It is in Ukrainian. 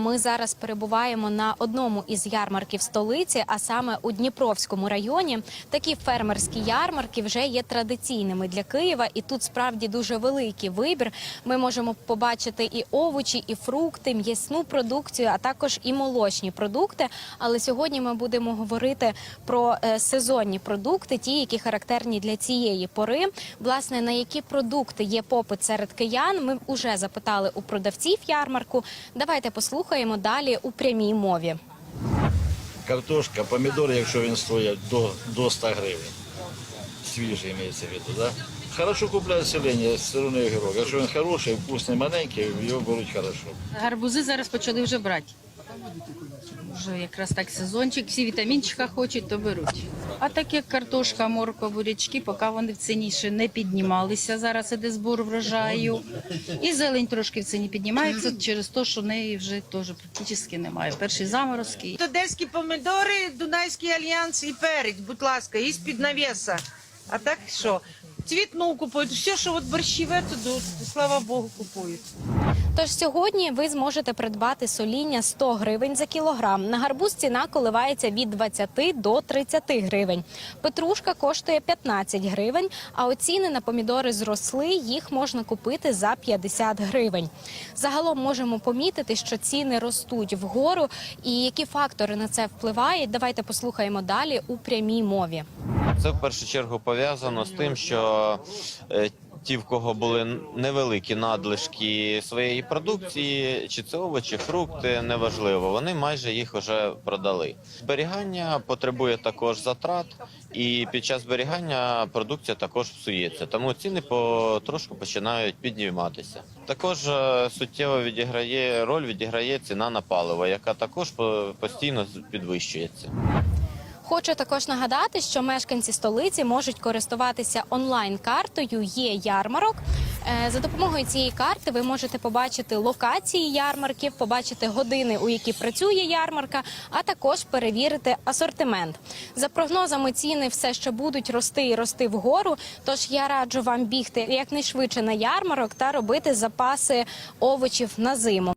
Ми зараз перебуваємо на одному із ярмарків столиці, а саме у Дніпровському районі. Такі фермерські ярмарки вже є традиційними для Києва, і тут справді дуже великий вибір. Ми можемо побачити і овочі, і фрукти, м'ясну продукцію, а також і молочні продукти. Але сьогодні ми будемо говорити про е, сезонні продукти, ті, які характерні для цієї пори. Власне, на які продукти є попит серед киян, ми вже запитали у продавців ярмарку. Давайте послухаємо далі у прямій мові. Картошка, помідор, якщо він стоїть до, до 100 гривень. Свіжий мається в виду, да? Хорошо купляють селення, сироний гірок. Якщо він хороший, вкусний, маленький, його беруть хорошо. Гарбузи зараз почали вже брати. Вже якраз так сезончик, всі вітамінчика хочуть, то беруть. А так як картошка, морква, бурячки, поки вони в ціні ще не піднімалися. Зараз іде збор врожаю. І зелень трошки в ціні піднімається через те, що неї вже теж практично немає. Перші заморозки. Одеські помідори, Дунайський альянс і перець, будь ласка, із під навіса. А так що? Цвітну купують, все, що от борщіве, туди, слава Богу, купують. Тож сьогодні ви зможете придбати соління 100 гривень за кілограм. На гарбуз ціна коливається від 20 до 30 гривень. Петрушка коштує 15 гривень, а оціни на помідори зросли. Їх можна купити за 50 гривень. Загалом можемо помітити, що ціни ростуть вгору. І які фактори на це впливають? Давайте послухаємо далі у прямій мові. Це в першу чергу пов'язано з тим, що е, ті, в кого були невеликі надлишки своєї продукції, чи це овочі, фрукти, неважливо, вони майже їх вже продали. Зберігання потребує також затрат, і під час зберігання продукція також псується, тому ціни потрошку починають підніматися. Також е, суттєво відіграє роль відіграє ціна на паливо, яка також по- постійно підвищується. Хочу також нагадати, що мешканці столиці можуть користуватися онлайн-картою Є ярмарок. Е, За допомогою цієї карти ви можете побачити локації ярмарків, побачити години, у які працює ярмарка, а також перевірити асортимент. За прогнозами, ціни все ще будуть рости і рости вгору. Тож я раджу вам бігти якнайшвидше на ярмарок та робити запаси овочів на зиму.